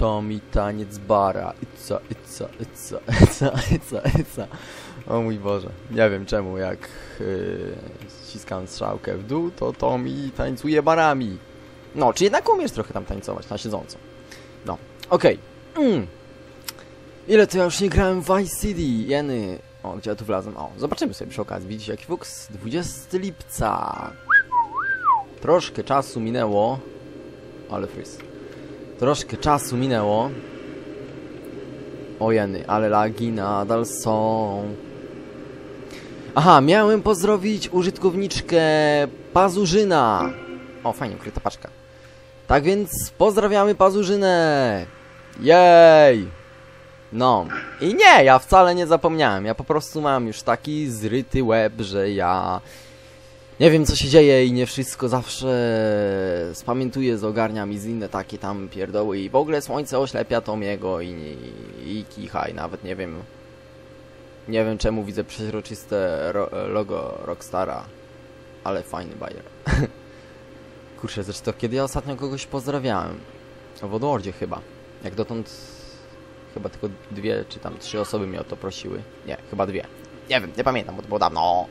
To mi taniec bara. Ica, ica, ica, ica, ica, ica. O mój Boże. Nie wiem czemu, jak yy, ściskam strzałkę w dół, to to mi tańcuje barami. No, czy jednak umiesz trochę tam tańcować na siedząco. No, okej. Mm. Ile to ja już nie grałem w Vice City, jeny. O, gdzie ja tu wlazłem? O, zobaczymy sobie przy okazji. Widzicie jaki fuks? 20 lipca. Troszkę czasu minęło. Ale fryz. Troszkę czasu minęło. O jeny, ale lagi nadal są. Aha, miałem pozdrowić użytkowniczkę Pazurzyna. O, fajnie, ukryta paczka. Tak więc pozdrawiamy Pazurzynę. Jej! No. I nie, ja wcale nie zapomniałem. Ja po prostu mam już taki zryty łeb, że ja nie wiem co się dzieje i nie wszystko zawsze spamiętuję, zogarniam i z inne takie tam pierdoły i w ogóle słońce oślepia Tomiego i, i, i kicha i nawet nie wiem nie wiem czemu widzę przeźroczyste ro, logo Rockstara, ale fajny bajer. Kurczę, zresztą kiedy ja ostatnio kogoś pozdrawiałem? W Odwordzie chyba. Jak dotąd chyba tylko dwie czy tam trzy osoby mnie o to prosiły. Nie, chyba dwie. Nie wiem, nie pamiętam, bo to było dawno.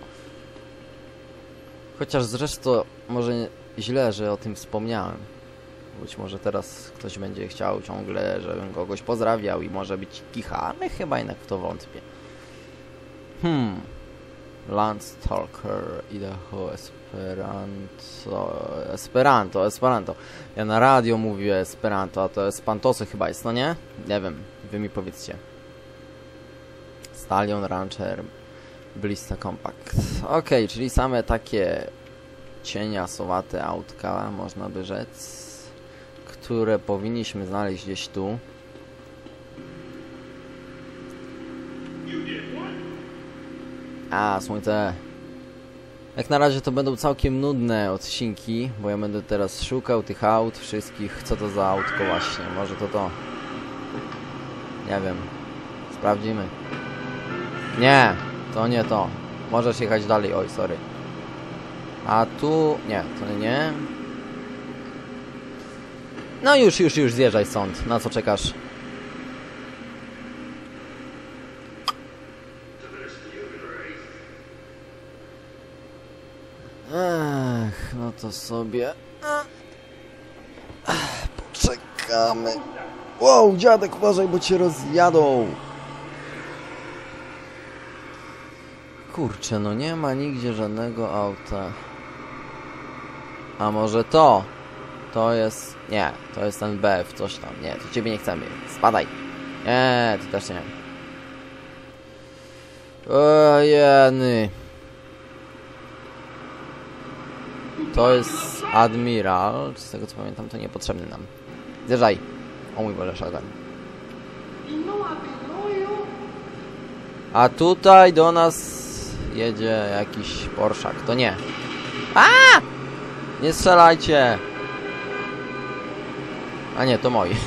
Chociaż zresztą może źle, że o tym wspomniałem. Być może teraz ktoś będzie chciał ciągle, żebym kogoś pozdrawiał i może być kicha, ale chyba jednak w to wątpię. Hmm. Landstalker, Idaho, Esperanto, Esperanto, Esperanto. Ja na radio mówię Esperanto, a to Espantosy chyba jest, no nie? Nie wiem, wy mi powiedzcie. Stallion Rancher, Blista Compact. Ok, czyli same takie cieniasowate autka, można by rzec, które powinniśmy znaleźć gdzieś tu. A, słońce. Jak na razie to będą całkiem nudne odcinki, bo ja będę teraz szukał tych aut wszystkich. Co to za autko właśnie? Może to to. Nie wiem. Sprawdzimy. Nie, to nie to. Możesz jechać dalej. Oj, sorry. A tu... Nie, to nie. No już, już, już zjeżdżaj stąd. Na co czekasz? Ech, no to sobie... Ech, poczekamy. Wow, dziadek, uważaj, bo cię rozjadą. Kurczę, no nie ma nigdzie żadnego auta. A może to? To jest... Nie, to jest ten BF, coś tam. Nie, to ciebie nie chcemy. Spadaj. Nie, ty też nie. Ojeny. To jest Admiral. Z tego co pamiętam, to niepotrzebny nam. Zjeżdżaj. O mój Boże, szatan. A tutaj do nas jedzie jakiś Porszak. To nie. A! Nie strzelajcie! A nie, to moi.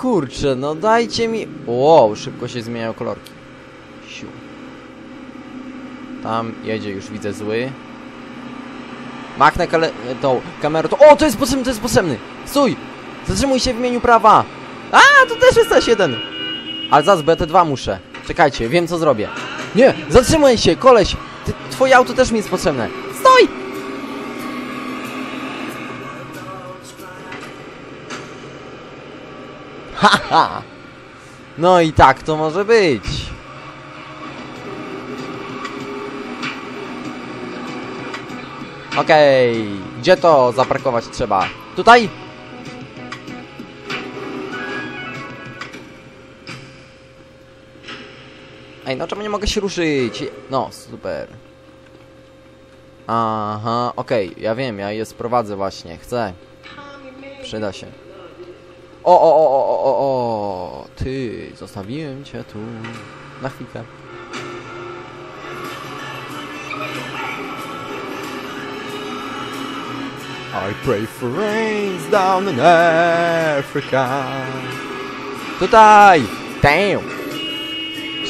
Kurczę, no dajcie mi... Wow, szybko się zmieniają kolorki. Siu. Tam jedzie, już widzę zły. Machnę kale... tą kamerę, to... O, to jest potrzebny, to jest potrzebny! Stój! Zatrzymuj się w imieniu prawa! A, tu też jest też jeden! Ale te dwa muszę. Czekajcie, wiem co zrobię. Nie, zatrzymaj się, koleś! Ty, twoje auto też mi jest potrzebne. Stój! Haha! No i tak to może być. Okej, gdzie to zaparkować trzeba? Tutaj? Ej, no czemu nie mogę się ruszyć? No, super. Aha, okej, ja wiem, ja je sprowadzę właśnie, chcę. Przyda się. O, o, o, o, o, o, o, ty, zostawiłem cię tu na chwilkę. I pray for rains down in Africa. Tutaj! Damn!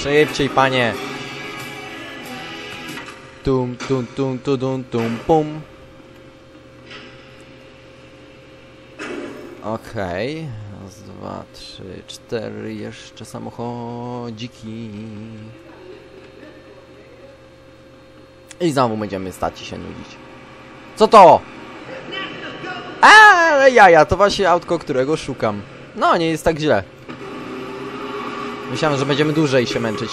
Szybciej, panie! Tum, tum, tum, tum, tum, tum, pum. Okej. Raz, dwa, trzy, cztery. Jeszcze samochodziki. I znowu będziemy stać i się nudzić. Co to? Ale jaja, to właśnie autko, którego szukam. No, nie jest tak źle. Myślałem, że będziemy dłużej się męczyć.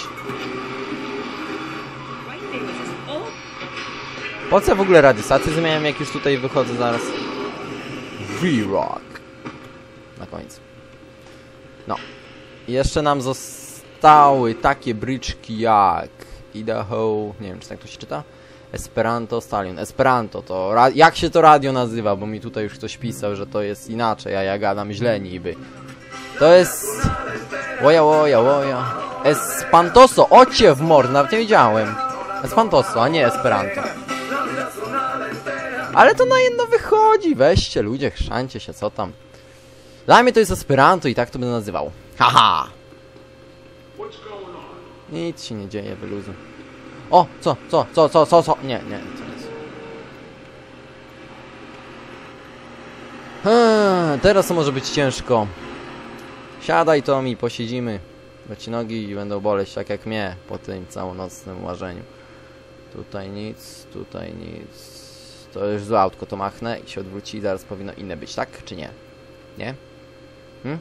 Po co w ogóle radiostację zmieniam, jak już tutaj wychodzę zaraz? V-Rock. Na końcu. No. Jeszcze nam zostały takie bryczki jak Idaho, nie wiem czy tak to się czyta? Esperanto Stallion. Esperanto to, jak się to radio nazywa? Bo mi tutaj już ktoś pisał, że to jest inaczej, a ja gadam źle niby. To jest... Łoja, łoja, łoja. Espantoso, ocie w mord, nawet nie wiedziałem. Espantoso, a nie Esperanto. Ale to na jedno wychodzi, weźcie ludzie, chrzancie się, co tam. Dla mnie to jest Esperanto i tak to będę nazywał. Haha! Nic się nie dzieje, wyluzu. O, co, co, co, co, co, co? Nie, nie, to nic. Eee, teraz to może być ciężko. Siadaj Tomi, posiedzimy. Bo ci nogi będą boleć tak jak mnie po tym całonocnym łażeniu. Tutaj nic, tutaj nic. To już złe autko, to machnę i się odwróci i zaraz powinno inne być, tak? Czy nie? Nie? Hm?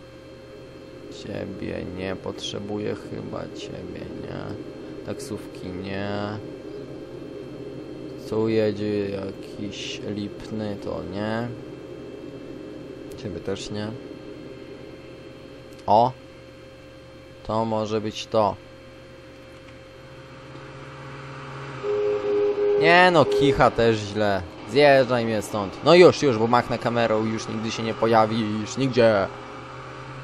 Ciebie nie potrzebuję chyba, ciebie nie. Taksówki nie. Tu jedzie jakiś lipny, to nie. Ciebie też nie. O! To może być to. Nie no, kicha też źle. Zjeżdżaj mnie stąd. No już, już, bo machnę kamerą już nigdy się nie pojawisz, nigdzie.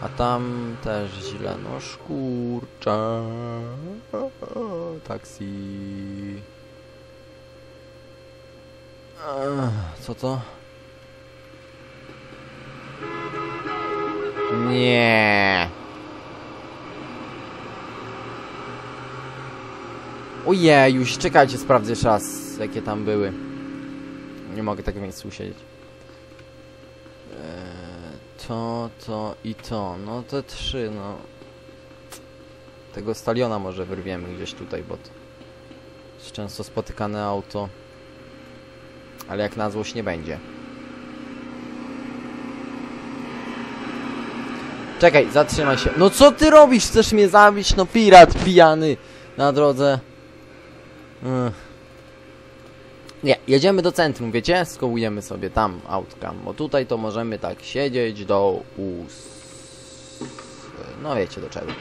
A tam też źle, no szkurcze. Taksi. Co to? Nie. Ojej, już czekajcie, sprawdzę jeszcze raz, jakie tam były. Nie mogę tak w miejscu siedzieć. Eee, to, to i to. No te trzy, no. Tego staliona może wyrwiemy gdzieś tutaj, bo to jest często spotykane auto. Ale jak na złość nie będzie. Czekaj, zatrzymaj się. No co ty robisz? Chcesz mnie zabić? No pirat pijany na drodze. Ech. Nie, jedziemy do centrum, wiecie? Skołujemy sobie tam autka, bo tutaj to możemy tak siedzieć do us... No wiecie do czego.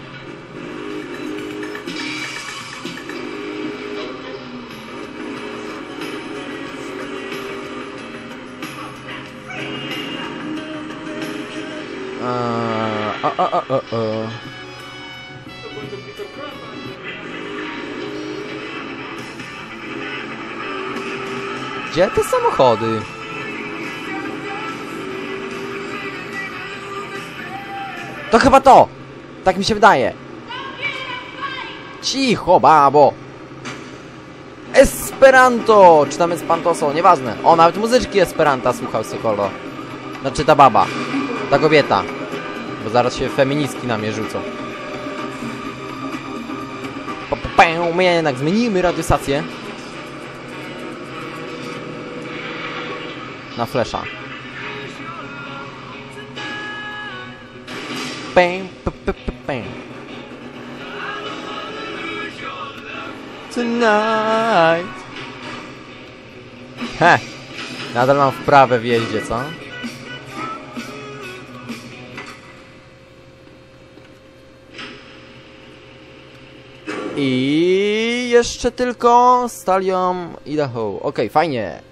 Eee, a, a, a, a. Gdzie te samochody? To chyba to! Tak mi się wydaje. Cicho, babo! Esperanto! Czy tam Espantoso? Nieważne. O, nawet muzyczki Esperanta słuchał Sokolo. Znaczy ta baba. Ta kobieta. Bo zaraz się feministki na mnie rzucą. My jednak zmienimy radiostację. Na flesza. Tonight. He. Nadal mam wprawę w jeździe, co? I jeszcze tylko Stalion Idaho. Okej, fajnie.